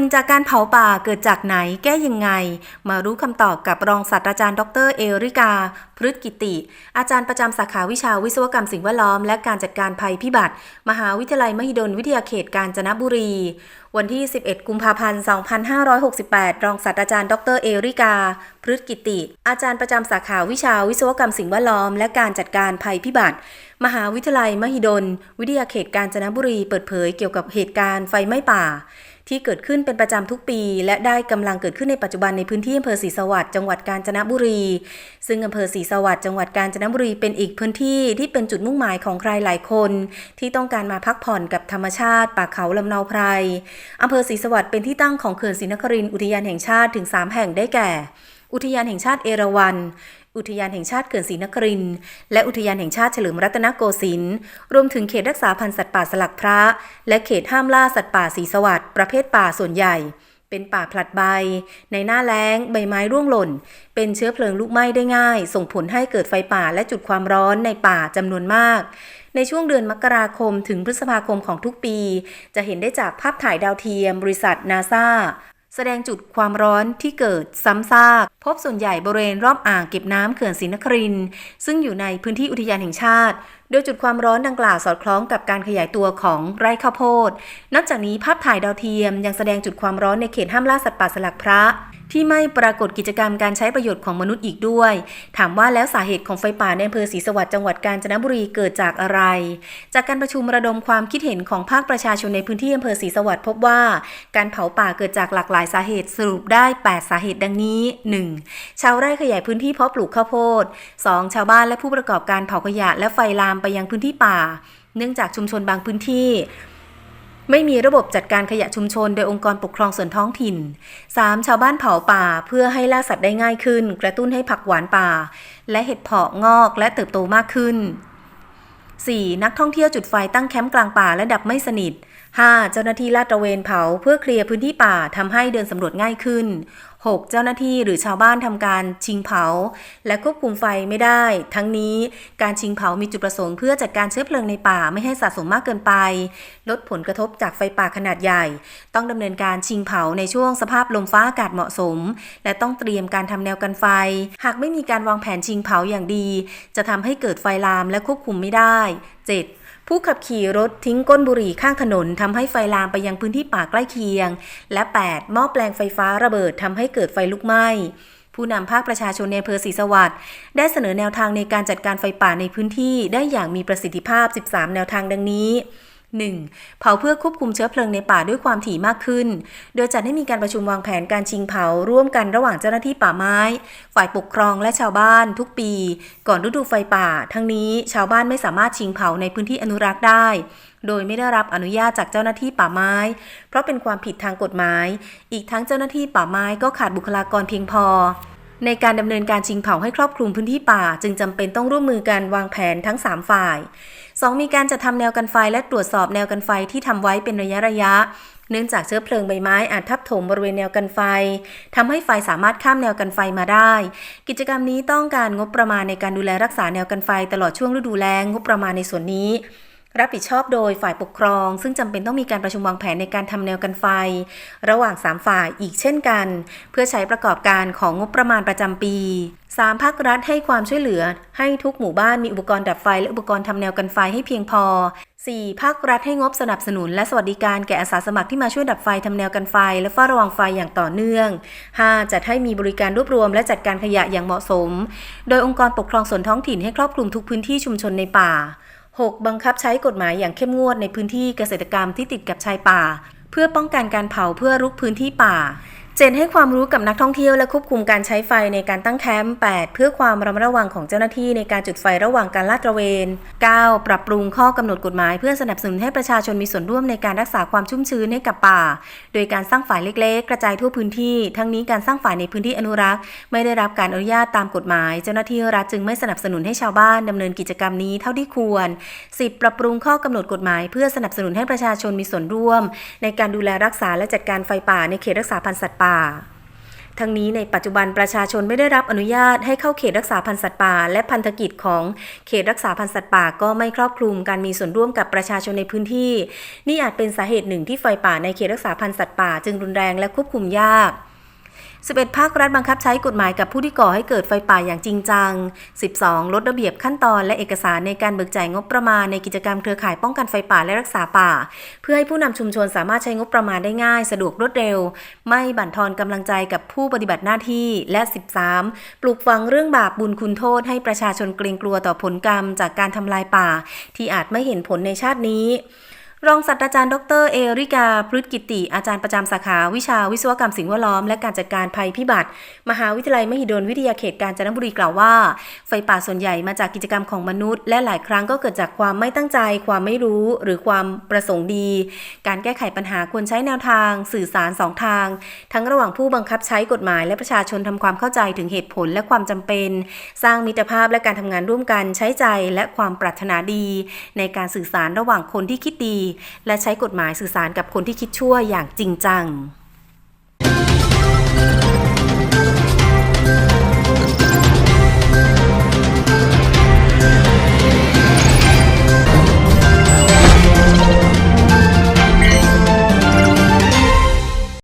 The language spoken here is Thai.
ฝุ่นจากการเผาป่าเกิดจากไหนแก้ยังไง มารู้คำตอบกับรองศาสตราจารย์ดรเอริกา พฤกิติ อาจารย์ประจำสาขาวิชาวิศวกรรมสิ่งแวดล้อม และการจัดการภัยพิบัติ มหาวิทยาลัยมหิดลวิทยาเขตกาญจนบุรี วันที่ 11 กุมภาพันธ์ 2568 รองศาสตราจารย์ดรเอริกา พฤกิติ อาจารย์ประจำสาขาวิชาวิศวกรรมสิ่งแวดล้อม และการจัดการภัยพิบัติ มหาวิทยาลัยมหิดลวิทยาเขตกาญจนบุรี เปิดเผยเกี่ยวกับเหตุการณ์ไฟไหม้ป่า ที่เกิดขึ้นเป็นประจำทุกปี และได้กำลังเกิดขึ้นในปัจจุบันในพื้นที่อำเภอศรีสวัสดิ์จังหวัดกาญจนบุรี ซึ่งอำเภอศรีสวัสดิ์จังหวัดกาญจนบุรีเป็นอีกพื้นที่ที่เป็นจุดมุ่งหมายของใครหลายคน ที่ต้องการมาพักผ่อนกับธรรมชาติ ป่าเขาลำเนาไพรอำเภอศรีสวัสดิ์เป็นที่ตั้งของเขื่อนศรีนครินทร์อุทยานแห่งชาติถึง 3 แห่งได้แก่ อุทยานแห่งชาติเอราวัณ อุทยานแห่งชาติเขื่อนศรีนคริน และอุทยานแห่งชาติเฉลิมรัตนโกสินทร์ รวมถึงเขตรักษาพันธุ์สัตว์ป่าสลักพระ และเขตห้ามล่าสัตว์ป่าศรีสวัสดิ์ประเภทป่าส่วนใหญ่ เป็นป่าผลัดใบ ในหน้าแล้ง ใบไม้ร่วงหล่น เป็นเชื้อเพลิงลุกไหม้ได้ง่าย ส่งผลให้เกิดไฟป่าและจุดความร้อนในป่าจำนวนมากในช่วงเดือนมกราคมถึงพฤษภาคมของทุกปี จะเห็นได้จากภาพถ่ายดาวเทียม บริษัทนาซา แสดงจุดความร้อนที่เกิดซ้ำซาก พบส่วนใหญ่บริเวณรอบอ่างเก็บน้ำเขื่อนศรีนครินซึ่งอยู่ในพื้นที่อุทยานแห่งชาติโดยจุดความร้อนดังกล่าวสอดคล้องกับการขยายตัวของไร่ข้าวโพด นอกจากนี้ภาพถ่ายดาวเทียมยังแสดงจุดความร้อนในเขตห้ามล่าสัตว์ป่าสลักพระ ที่ไม่ปรากฏกิจกรรมการใช้ประโยชน์ของมนุษย์อีกด้วย ถามว่าแล้วสาเหตุของไฟป่าในอำเภอศรีสวัสดิ์จังหวัดกาญจนบุรีเกิดจากอะไร จากการประชุมระดมความคิดเห็นของภาคประชาชนในพื้นที่อำเภอศรีสวัสดิ์พบว่า การเผาป่าเกิดจากหลากหลายสาเหตุสรุปได้ 8 สาเหตุดังนี้ 1. ชาวไร่ขยายพื้นที่เพาะปลูกข้าวโพด 2. ชาวบ้านและผู้ประกอบการเผาขยะและไฟลามไปยังพื้นที่ป่า เนื่องจากชุมชนบางพื้นที่ ไม่มีระบบจัดการขยะชุมชนโดยองค์กรปกครองส่วนท้องถิ่น 3. ชาวบ้านเผาป่าเพื่อให้ล่าสัตว์ได้ง่ายขึ้น กระตุ้นให้ผักหวานป่า และเห็ดเพาะงอกและเติบโตมากขึ้น 4. นักท่องเที่ยวจุดไฟตั้งแคมป์กลางป่าและดับไม่สนิท 5. เจ้าหน้าที่ลาดตระเวนเผาเพื่อเคลียร์พื้นที่ป่าทำให้เดินสำรวจง่ายขึ้น 6. เจ้าหน้าที่หรือชาวบ้านทำการชิงเผา และควบคุมไฟไม่ได้ ทั้งนี้การชิงเผามีจุดประสงค์เพื่อจัดการเชื้อเพลิงในป่าไม่ให้สะสมมากเกินไป ลดผลกระทบจากไฟป่าขนาดใหญ่ ต้องดำเนินการชิงเผาในช่วงสภาพลมฟ้าอากาศเหมาะสม และต้องเตรียมการทำแนวกันไฟ หากไม่มีการวางแผนชิงเผาอย่างดี จะทำให้เกิดไฟลามและควบคุมไม่ได้ 7. ผู้ขับขี่รถทิ้งก้นบุหรี่ข้างถนนทำให้ไฟลามไปยังพื้นที่ป่าใกล้เคียง และ 8. หม้อแปลงไฟฟ้าระเบิดทำให้เกิดไฟลุกไหม้ผู้นำภาคประชาชนในอำเภอศรีสวัสดิ์ได้เสนอแนวทางในการจัดการไฟป่าในพื้นที่ได้อย่างมีประสิทธิภาพ 13 แนวทางดังนี้ 1. เผาเพื่อควบคุมเชื้อเพลิงในป่าด้วยความถี่มากขึ้น โดยจัดให้มีการประชุมวางแผนการชิงเผาร่วมกันระหว่างเจ้าหน้าที่ป่าไม้ ฝ่ายปกครองและชาวบ้านทุกปี ก่อนฤดูไฟป่า ทั้งนี้ชาวบ้านไม่สามารถชิงเผาในพื้นที่อนุรักษ์ได้ โดยไม่ได้รับอนุญาตจากเจ้าหน้าที่ป่าไม้ เพราะเป็นความผิดทางกฎหมาย อีกทั้งเจ้าหน้าที่ป่าไม้ก็ขาดบุคลากรเพียงพอ ในการดำเนินการชิงเผาให้ครอบคลุมพื้นที่ป่า จึงจำเป็นต้องร่วมมือกันวางแผนทั้ง 3 ฝ่าย 2. มีการจัดทำแนวกันไฟและตรวจสอบแนวกันไฟที่ทำไว้เป็นระยะระยะ เนื่องจากเชื้อเพลิงใบไม้อาจทับถมบริเวณแนวกันไฟทำให้ไฟสามารถข้ามแนวกันไฟมาได้ กิจกรรมนี้ต้องการงบประมาณในการดูแลรักษาแนวกันไฟตลอดช่วงฤดูแล้งงบประมาณในส่วนนี้ รับผิดชอบโดยฝ่ายปกครอง ซึ่งจำเป็นต้องมีการประชุมวางแผนในการทำแนวกันไฟ ระหว่าง 3 ฝ่ายอีกเช่นกัน เพื่อใช้ประกอบการของงบประมาณประจำปี 3. ภาครัฐให้ความช่วยเหลือ ให้ทุกหมู่บ้านมีอุปกรณ์ดับไฟ และอุปกรณ์ทำแนวกันไฟให้เพียงพอ 4. ภาครัฐให้งบสนับสนุน และสวัสดิการแก่อาสาสมัครที่มาช่วยดับไฟทำแนวกันไฟ และเฝ้าระวังไฟอย่างต่อเนื่อง 5. จัดให้มีบริการรวบรวม และจัดการขยะอย่างเหมาะสม โดยองค์กรปกครองส่วนท้องถิ่นให้ครอบคลุมทุกพื้นที่ชุมชนในป่า 6. บังคับใช้กฎหมายอย่างเข้มงวดในพื้นที่เกษตรกรรมที่ติดกับชายป่า เพื่อป้องกันการเผาเพื่อรุกพื้นที่ป่า เจนให้ความรู้กับนักท่องเที่ยวและควบคุมการใช้ไฟในการตั้งแคมป์ 8 เพื่อความระมัดระวังของเจ้าหน้าที่ในการจุดไฟระหว่างการลาดตระเวน 9. ปรับปรุงข้อกำหนดกฎหมาย เพื่อสนับสนุนให้ประชาชนมีส่วนร่วมในการรักษาความชุ่มชื้นให้กับป่า โดยการสร้างฝ่ายเล็ก ๆ กระจายทั่วพื้นที่ ทั้งนี้การสร้างฝ่ายในพื้นที่อนุรักษ์ ไม่ได้รับการอนุญาตตามกฎหมาย เจ้าหน้าที่รัฐจึงไม่สนับสนุนให้ชาวบ้านดำเนินกิจกรรมนี้เท่าที่ควร 10. ปรับปรุงข้อกำหนดกฎหมาย เพื่อสนับสนุนให้ประชาชนมีส่วนร่วม ในการดูแลรักษาและจัดการไฟป่าในเขตรักษาพันธุ์สัตว์ป่าทั้งนี้ในปัจจุบันประชาชนไม่ได้รับอนุญาตให้เข้าเขตรักษาพันธุ์สัตว์ป่า และพันธกิจของเขตรักษาพันธุ์สัตว์ป่าก็ไม่ครอบคลุมการมีส่วนร่วมกับประชาชนในพื้นที่ นี่อาจเป็นสาเหตุหนึ่งที่ไฟป่าในเขตรักษาพันธุ์สัตว์ป่าจึงรุนแรงและควบคุมยาก 11 ภาครัฐบังคับใช้กฎหมายกับผู้ที่ก่อให้เกิดไฟป่าอย่างจริงจัง 12 ลดระเบียบขั้นตอนและเอกสารในการเบิกจ่ายงบประมาณในกิจกรรมเครือข่ายป้องกันไฟป่าและรักษาป่า เพื่อให้ผู้นำชุมชนสามารถใช้งบประมาณได้ง่าย สะดวกรวดเร็ว ไม่บั่นทอนกำลังใจกับผู้ปฏิบัติหน้าที่และ 13 ปลูกฝังเรื่องบาปบุญคุณโทษให้ประชาชนเกรงกลัวต่อผลกรรมจากการทำลายป่า ที่อาจไม่เห็นผลในชาตินี้ รองศาสตราจารย์ดรเอริกาพฤตกิติ อาจารย์ประจำสาขาวิชาวิศวกรรมสิ่งแวดล้อมและการจัดการภัยพิบัติ มหาวิทยาลัยมหิดลวิทยาเขตกาญจนบุรีกล่าวว่า ไฟป่าส่วนใหญ่มาจากกิจกรรมของมนุษย์ และหลายครั้งก็เกิดจากความไม่ตั้งใจ ความไม่รู้ หรือความประสงค์ดี การแก้ไขปัญหาควรใช้แนวทาง สื่อสารสองทาง ทั้งระหว่างผู้บังคับใช้กฎหมาย และประชาชนทำความเข้าใจถึงเหตุผลและความจำเป็น สร้างมิตรภาพและการทำงานร่วมกันใช้ใจและความปรารถนาดี ในการสื่อสารระหว่างคนที่คิดดีและใช้กฎหมายสื่อสารกับคนที่คิดชั่วอย่างจริงจัง